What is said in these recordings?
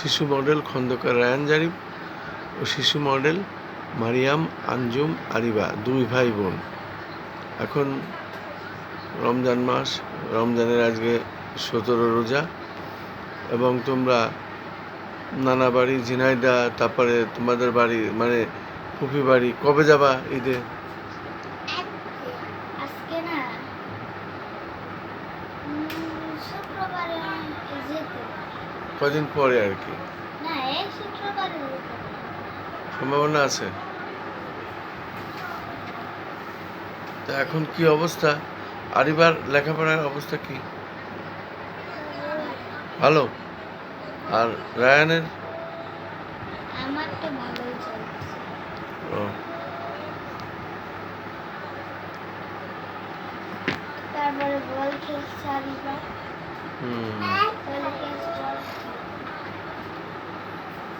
শিশু মডেল খন্দকার রায়ান জারিফ ও শিশু মডেল মারিয়াম আঞ্জুম আরিবা, দুই ভাই বোন এখন রমজান মাস, রমজানের আজকে সতেরো রোজা এবং তোমরা নানা বাড়ি ঝিনাইদা তারপরে তোমাদের বাড়ি মানে ফুফি বাড়ি, কবে যাবা ঈদে আজকে না উম, শুক্রবারে যেতে কদিন পরে আর কি? সম্ভাবনা আছে? তা এখন কি অবস্থা? আরিবার লেখাপড়ার অবস্থা কি? ভালো? আর রায়ানের? তারপরে বল খেলছে হুম তাহলে খেলছে বল চল আমরা ঘুরবো ওকে আতে ঘুমা দাদা যা ওই এক দুই তিন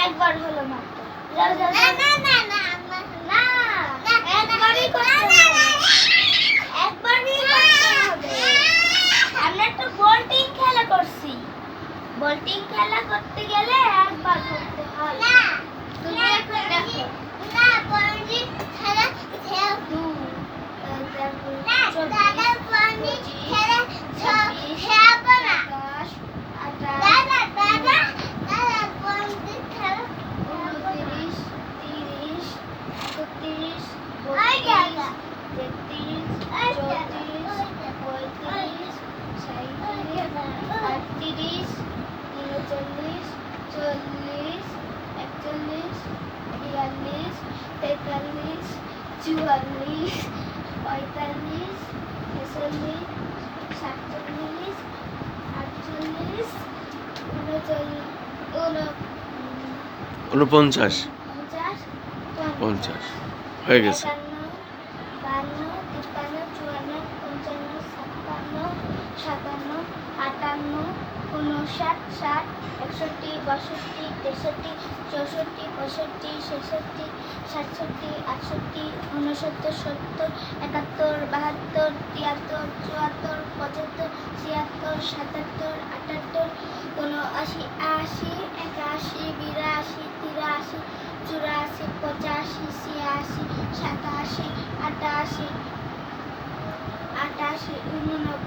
একবার হলো মাত্র যাও যাও না না না না না একবারই করতে হবে একবারই করতে হবে আমরা তো বোল্টিং খেলা করছি বোল্টিং খেলা করতে গেলে একবার করতে হয় তুমি এখন দেখো না বোল্টিং খেলা খেলা দু দাদা বোল্টিং খেলা খেলাবো না দাদা দাদা দাদা বোল্টিং খেলা উনত্রিশ তিরিশ একত্রিশ বত্রিশ তেত্রিশ চৌত্রিশ পঁয়ত্রিশ সাঁইত্রিশ আটত্রিশ উনচল্লিশ চল্লিশ একচল্লিশ বিয়াল্লিশ তেতাল্লিশ চুয়াল্লিশ পঁয়তাল্লিশ ছেচল্লিশ সাতচল্লিশ আটচল্লিশ উনচল্লিশ উন উনপঞ্চাশ। পঞ্চাশ। হয়ে গেছে। একান্ন বান্ন তিপ্পান্ন চুয়ান্ন পঞ্চান্ন ছাপ্পান্ন সাতান্ন আটান্ন উনষাট ষাট, একষট্টি, বাষট্টি, তেষট্টি, চৌষট্টি, পঁয়ষট্টি, ছেষট্টি, সাতষট্টি, আটষট্টি উনসত্তর সত্তর, একাত্তর, বাহাত্তর, তিয়াত্তর, চুয়াত্তর, পঁচাত্তর, ছিয়াত্তর, সাতাত্তর, আটাত্তর, উনআশি, আশি, একাশি, বিরাশি, তিরাশি, চুরাশি, পঁচাশি, ছিয়াশি, সাতাশি, আটাশি আটাশি, উননব্বই